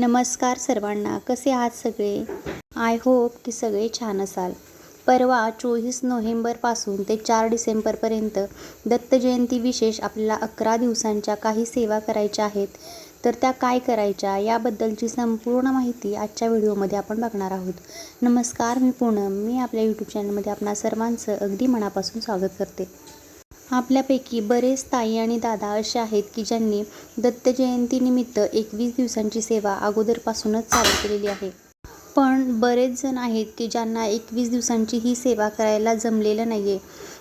नमस्कार सर्वांना कसे आहात सगळे? आय होप की सगळे छान असाल. परवा चोवीस नोव्हेंबरपासून ते चार डिसेंबरपर्यंत दत्त जयंती विशेष आपल्याला अकरा दिवसांच्या काही सेवा करायच्या आहेत. तर त्या काय करायच्या याबद्दलची संपूर्ण माहिती आजच्या व्हिडिओमध्ये आपण बघणार आहोत. नमस्कार मी पूनम. मी आपल्या यूट्यूब चॅनलमध्ये आपणा सर्वांचं अगदी मनापासून स्वागत करते. आपल्यापैकी बरेच ताई आणि दादा असे आहेत की ज्यांनी दत्त जयंतीनिमित्त एकवीस दिवसांची सेवा अगोदरपासूनच चालू केलेली आहे. पण बरेच जण आहेत की ज्यांना एकवीस दिवसांची ही सेवा करायला जमलेलं नाही आहे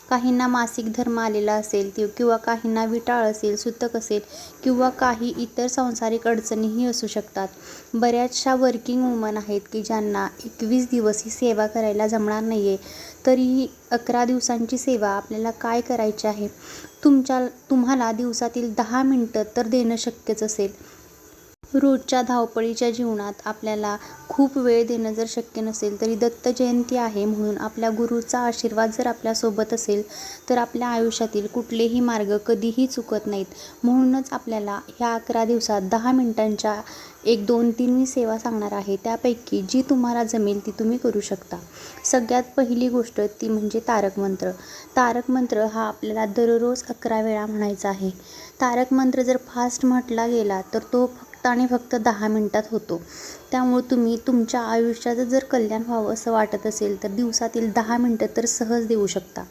काहींना मासिक धर्म आलेला असेल ती किंवा काहींना विटाळ असेल सुतक असेल किंवा काही इतर सांसारिक अडचणीही असू शकतात. बऱ्याचशा वर्किंग वुमन आहेत की ज्यांना एकवीस दिवस ही सेवा करायला जमणार नाही आहे तरीही अकरा दिवसांची सेवा आपल्याला काय करायची आहे? तुमच्या तुम्हाला दिवसातील दहा मिनटं तर देणं शक्यच असेल. रोजच्या धावपळीच्या जीवनात आपल्याला खूप वेळ देणं जर शक्य नसेल तरी दत्त जयंती आहे म्हणून आपल्या गुरुचा आशीर्वाद जर आपल्यासोबत असेल तर आपल्या आयुष्यातील कुठलेही मार्ग कधीही चुकत नाहीत. म्हणूनच आपल्याला ह्या अकरा दिवसात दहा मिनटांच्या एक दोन तीन मी सेवा सांगणार आहे त्यापैकी जी तुम्हाला जमेल ती तुम्ही करू शकता. सगळ्यात पहिली गोष्ट ती म्हणजे तारक मंत्र. तारक मंत्र हा आपल्याला दररोज अकरा वेळा म्हणायचा आहे. तारक मंत्र जर फास्ट म्हटला गेला तर तो फक्त आणि फक्त दहा मिनटात होतो. त्यामुळे तुम्ही तुमच्या आयुष्याचं जर कल्याण व्हावं असं वाटत असेल तर दिवसातील दहा मिनटं तर सहज देऊ शकता.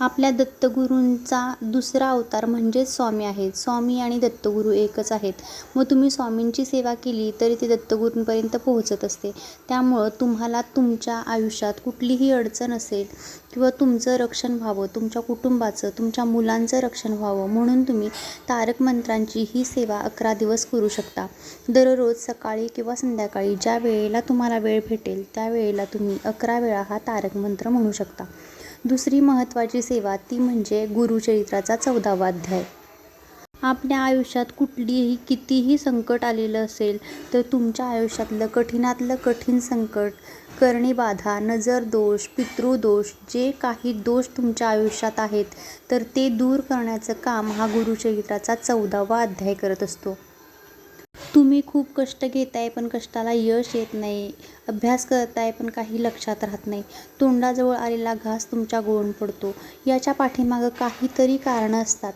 आपल्या दत्तगुरूंचा दुसरा अवतार म्हणजेच स्वामी आहेत. स्वामी आणि दत्तगुरू एकच आहेत. मग तुम्ही स्वामींची सेवा केली तरी ते दत्तगुरूंपर्यंत पोहोचत असते. त्यामुळं तुम्हाला तुमच्या आयुष्यात कुठलीही अडचण असेल किंवा तुमचं रक्षण व्हावं तुमच्या कुटुंबाचं तुमच्या मुलांचं रक्षण व्हावं म्हणून तुम्ही तारक मंत्रांची ही सेवा अकरा दिवस करू शकता. दररोज सकाळी किंवा संध्याकाळी ज्या वेळेला तुम्हाला वेळ भेटेल त्या वेळेला तुम्ही अकरा वेळा हा तारक मंत्र म्हणू शकता. दुसरी महत्त्वाची सेवा ती म्हणजे गुरुचरित्राचा चौदावा अध्याय. आपल्या आयुष्यात कुठलीही कितीही संकट आलेलं असेल तर तुमच्या आयुष्यातलं कठीणातलं कठीण संकट करणे बाधा नजर दोष पितृदोष जे काही दोष तुमच्या आयुष्यात आहेत तर ते दूर करण्याचं काम हा गुरुचरित्राचा चौदावा अध्याय करत असतो. तुम्ही खूप कष्ट घेताय पण कष्टाला यश येत नाही. अभ्यास करताय पण काही लक्षात राहत नाही. तोंडाजवळ आलेला घास तुमच्या गळून पडतो. याच्या पाठीमागं काहीतरी कारणं असतात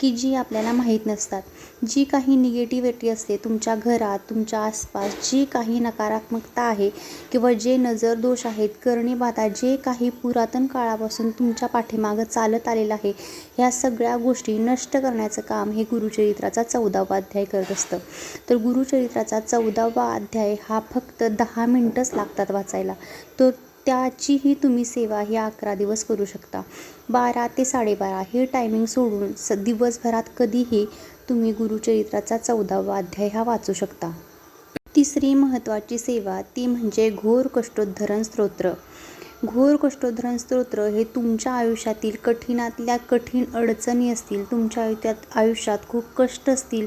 की जी आपल्याला माहीत नसतात. जी काही निगेटिव्हिटी असते तुमच्या घरात तुमच्या आसपास जी काही नकारात्मकता आहे किंवा जे नजर दोष आहेत कर्णीबाधा जे काही पुरातन काळापासून तुमच्या पाठीमागं चालत आलेलं आहे ह्या सगळ्या गोष्टी नष्ट करण्याचं काम हे गुरुचरित्राचा चौदावा अध्याय करत असतं. तर गुरुचरित्राचा चौदावा अध्याय हा फक्त दहा मिनटंच लागतात वाचायला. तर त्याचीही तुम्ही सेवा ही अकरा दिवस करू शकता. बारा ते साडेबारा हे टायमिंग सोडून स दिवसभरात कधीही तुम्ही गुरुचरित्राचा चौदावा अध्याय हा वाचू शकता. तिसरी महत्त्वाची सेवा ती म्हणजे घोर कष्टोद्धरण स्तोत्र. घोर कष्टोद्धरण स्तोत्र हे तुमच्या आयुष्यातील कठीणातल्या कठीण अडचणी असतील तुमच्या आयुष्यात आयुष्यात खूप कष्ट असतील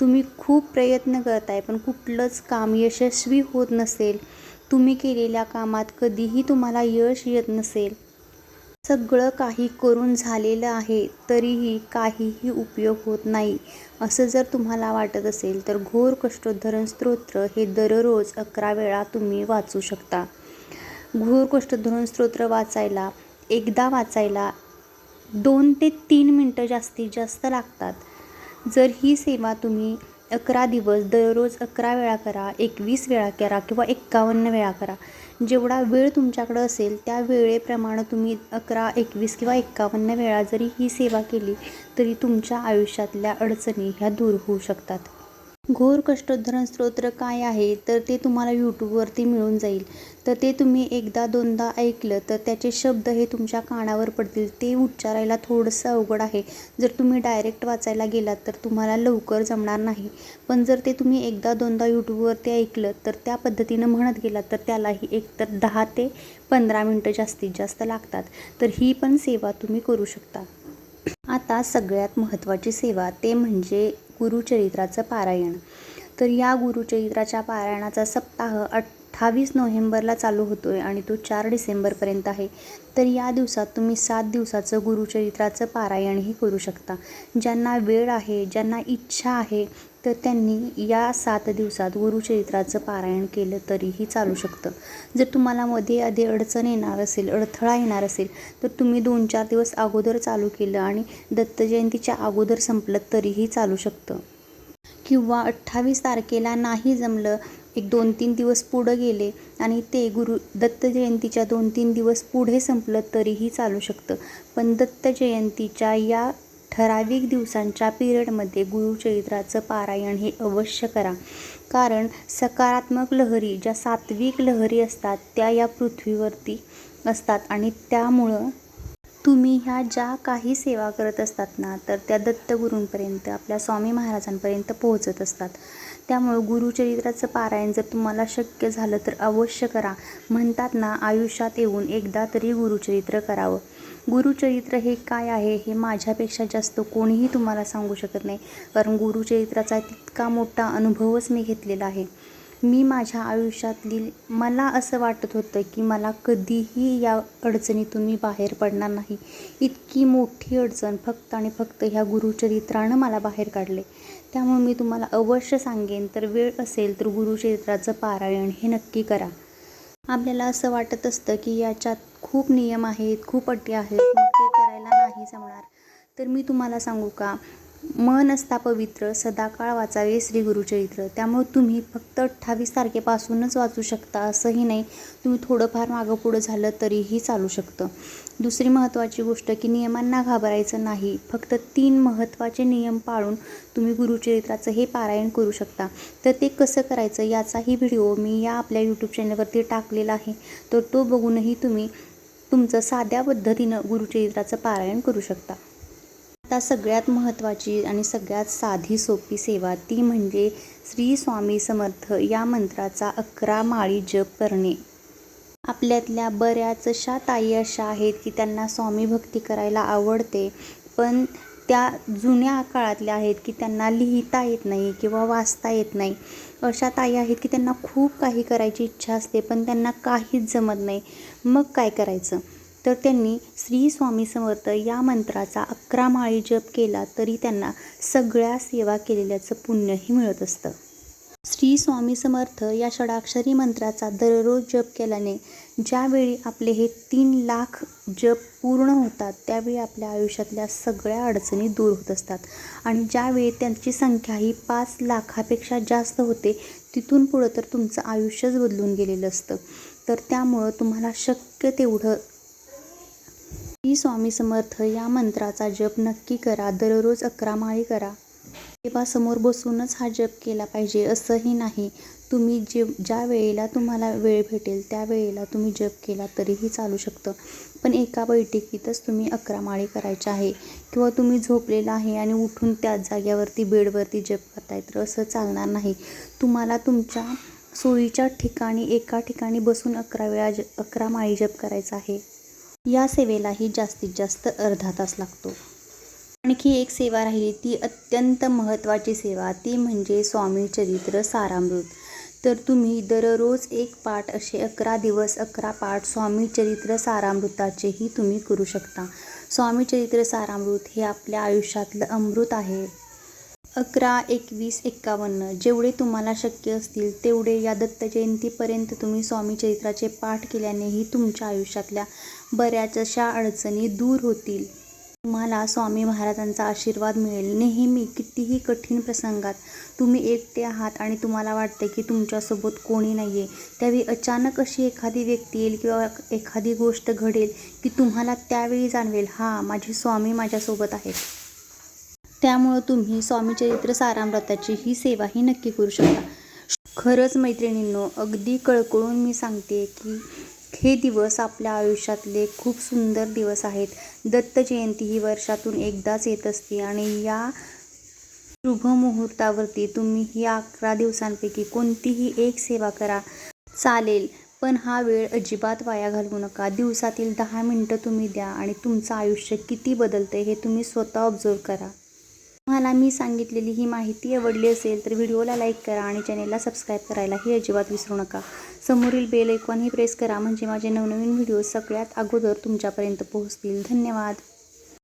तुम्ही खूप प्रयत्न करताय पण कुठलंच काम यशस्वी होत नसेल तुम्ही केलेल्या कामात कधीही तुम्हाला यश येत नसेल. सगळं काही करून झालेलं आहे तरीही काहीही उपयोग होत नाही असं जर तुम्हाला वाटत असेल तर घोर कष्टोद्धरण स्तोत्र हे दररोज अकरा वेळा तुम्ही वाचू शकता. घोर कष्टोद्धरण स्तोत्र वाचायला एकदा वाचायला दोन ते तीन मिनटं जास्तीत जास्त लागतात. जर ही सेवा तुम्ही अकरा दिवस दररोज अकरा वेळा करा एकवीस वेळा करा किंवा एक्कावन्न वेळा करा. जेवढा वेळ तुमच्याकडं असेल त्या वेळेप्रमाणे तुम्ही अकरा एकवीस किंवा एक्कावन्न वेळा जरी ही सेवा केली तरी तुमच्या आयुष्यातल्या अडचणी ह्या दूर होऊ शकतात. घोर कष्टोद्धरण स्तोत्र काय आहे तर ते तुम्हाला यूट्यूबवरती मिळून जाईल. तर ते तुम्ही एकदा दोनदा ऐकलं तर त्याचे शब्द हे तुमच्या कानावर पडतील. ते उच्चारायला थोडंसं अवघड आहे. जर तुम्ही डायरेक्ट वाचायला गेलात तर तुम्हाला लवकर जमणार नाही. पण जर ते तुम्ही एकदा दोनदा यूट्यूबवरती ऐकलं तर त्या पद्धतीनं म्हणत गेलात तर त्यालाही एकतर दहा ते पंधरा मिनटं जास्तीत जास्त लागतात. तर ही पण सेवा तुम्ही करू शकता. आता सगळ्यात महत्त्वाची सेवा ते म्हणजे गुरुचरित्राचं पारायण. तर या गुरुचरित्राच्या पारायणाचा सप्ताह अठ्ठावीस नोव्हेंबरला चालू होतो आहे आणि तो चार डिसेंबरपर्यंत आहे. तर या दिवसात तुम्ही सात दिवसाचं गुरुचरित्राचं पारायणही करू शकता. ज्यांना वेळ आहे ज्यांना इच्छा आहे तर त्यांनी या सात दिवसात गुरुचरित्राचं पारायण केलं तरीही चालू शकतं. जर तुम्हाला मध्ये आधी अडचण येणार असेल अडथळा येणार असेल तर तुम्ही दोन चार दिवस अगोदर चालू केलं आणि दत्त जयंतीच्या अगोदर संपलं तरीही चालू शकतं. किंवा अठ्ठावीस तारखेला नाही जमलं एक दोन तीन दिवस पुढं गेले आणि ते गुरु दत्त जयंतीच्या दोन तीन दिवस पुढे संपलं तरीही चालू शकतं. पण दत्त जयंतीच्या या ठराविक दिवसांच्या पिरियडमध्ये गुरुचरित्राचं पारायण हे अवश्य करा. कारण सकारात्मक लहरी ज्या सात्विक लहरी असतात त्या या पृथ्वीवरती असतात आणि त्यामुळं तुम्ही ह्या ज्या काही सेवा करत असतात ना तर त्या दत्तगुरूंपर्यंत आपल्या स्वामी महाराजांपर्यंत पोहोचत असतात. त्यामुळं गुरुचरित्राचं पारायण जर तुम्हाला शक्य झालं तर अवश्य करा. म्हणतात ना आयुष्यात येऊन एकदा तरी गुरुचरित्र करावं. गुरुचरित्र हे काय आहे हे माझ्यापेक्षा जास्त कोणीही तुम्हाला सांगू शकत नाही. कारण गुरुचरित्राचा तितका मोठा अनुभवच मी घेतलेला आहे. मी माझ्या आयुष्यातली मला असं वाटत होतं की मला कधीही या अडचणीतून मी बाहेर पडणार नाही. इतकी मोठी अडचण फक्त आणि फक्त ह्या गुरुचरित्रानं मला बाहेर काढले. त्यामुळे मी तुम्हाला अवश्य सांगेन तर वेळ असेल तर गुरुचरित्राचं पारायण हे नक्की करा. आपल्याला असं वाटत असतं की याच्यात खूप नियम आहेत खूप अटी आहेत मग ते करायला नाही जमणार. तर मी तुम्हाला सांगू का? मन असता पवित्र सदाकाळ वाचावे श्री गुरुचरित्र त्यामुळे तुम्ही फक्त अठ्ठावीस तारखेपासूनच वाचू शकता असंही नाही. तुम्ही थोडंफार मागं पुढं झालं तरीही चालू शकतं. दुसरी महत्त्वाची गोष्ट की नियमांना घाबरायचं नाही. फक्त तीन महत्त्वाचे नियम पाळून तुम्ही गुरुचरित्राचं हे पारायण करू शकता. तर ते कसं करायचं याचाही व्हिडिओ मी या आपल्या यूट्यूब चॅनलवरती टाकलेला आहे. तर तो बघूनही तुम्ही तुमचं साध्या पद्धतीनं गुरुचरित्राचं पारायण करू शकता. आता सगळ्यात महत्त्वाची आणि सगळ्यात साधी सोपी सेवा ती म्हणजे श्री स्वामी समर्थ या मंत्राचा अकरा माळी जप करणे. आपल्यातल्या बऱ्याचशा ताई अशा आहेत की त्यांना स्वामी भक्ती करायला आवडते पण त्या जुन्या काळातल्या आहेत की त्यांना लिहिता येत नाही किंवा वाचता येत नाही. अशा ताई आहेत की त्यांना खूप काही करायची इच्छा असते पण त्यांना काहीच जमत नाही. मग काय करायचं? तर त्यांनी श्री स्वामी समर्थ या मंत्राचा अकरा माळी जप केला तरी त्यांना सगळ्या सेवा केलेल्याचं पुण्यही मिळत असतं. श्री स्वामी समर्थ या षडाक्षरी मंत्राचा दररोज जप केल्याने ज्यावेळी आपले हे तीन लाख जप पूर्ण होतात त्यावेळी आपल्या आयुष्यातल्या सगळ्या अडचणी दूर होत असतात. आणि ज्यावेळी त्यांची संख्या ही पाच लाखापेक्षा जास्त होते तिथून पुढं तर तुमचं आयुष्यच बदलून गेलेलं असतं. तर त्यामुळं तुम्हाला शक्य तेवढं श्री स्वामी समर्थ या मंत्राचा जप नक्की करा दररोज अकरा माळी करा. देवासमोर बसूनच हा जप केला पाहिजे असंही नाही. तुम्ही जे ज्या वेळेला तुम्हाला वेळ भेटेल त्या वेळेला तुम्ही जप केला तरीही चालू शकतं. पण एका बैठकीतच तुम्ही अकरा माळी करायच्या आहे. किंवा तुम्ही झोपलेला आहे आणि उठून त्याच जाग्यावरती बेडवरती जप करताय तर असं चालणार नाही. तुम्हाला तुमच्या सोयीच्या ठिकाणी एका ठिकाणी बसून अकरा वेळा ज अकरा माळी जप करायचा आहे. या सेवेलाही जास्तीत जास्त अर्धा तास लागतो. आणखी एक सेवा राहिली ती अत्यंत महत्त्वाची सेवा. ती म्हणजे स्वामी चरित्र सारामृत. तर तुम्ही दररोज एक पाठ असे अकरा दिवस अकरा पाठ स्वामी चरित्र सारामृताचेही तुम्ही करू शकता. स्वामी चरित्र सारामृत हे आपल्या आयुष्यातलं अमृत आहे. अकरा एकवीस एक्कावन्न जेवढे तुम्हाला शक्य असतील तेवढे या दत्त जयंतीपर्यंत तुम्ही स्वामी चरित्राचे पाठ केल्यानेही तुमच्या आयुष्यातल्या बऱ्याच अशा अडचणी दूर होतील. तुम्हाला स्वामी महाराजांचा आशीर्वाद मिळेल. नेहमी कितीही कठीण प्रसंगात तुम्ही एकटे आहात आणि तुम्हाला वाटते की तुमच्यासोबत कोणी नाही आहे त्यावेळी अचानक अशी एखादी व्यक्ती येईल किंवा एखादी गोष्ट घडेल की तुम्हाला त्यावेळी जाणवेल हां माझे स्वामी माझ्यासोबत आहेत. त्यामुळं तुम्ही स्वामीचरित्र सारामृताची ही सेवाही नक्की करू शकता. खरंच मैत्रिणींनो अगदी कळकळून मी सांगते की हे दिवस आपल्या आयुष्यातले खूप सुंदर दिवस आहेत. दत्त जयंती ही वर्षातून एकदाच येत असते आणि या शुभ मुहूर्तावरती तुम्ही ही अकरा दिवसांपैकी कोणतीही एक सेवा करा. चालेल पण हा वेळ अजिबात वाया घालवू नका. दिवसातील दहा मिनटं तुम्ही द्या आणि तुमचं आयुष्य किती बदलतं हे तुम्ही स्वतः ऑब्झर्व करा. तुम्हाला मी सांगितलेली ही माहिती आवडली असेल तर व्हिडिओला लाईक करा आणि चॅनेलला सबस्क्राईब करायलाही अजिबात विसरू नका. समोरील बेल ऐकॉनही प्रेस करा म्हणजे माझे नवनवीन व्हिडिओ सगळ्यात अगोदर तुमच्यापर्यंत पोहोचतील. धन्यवाद.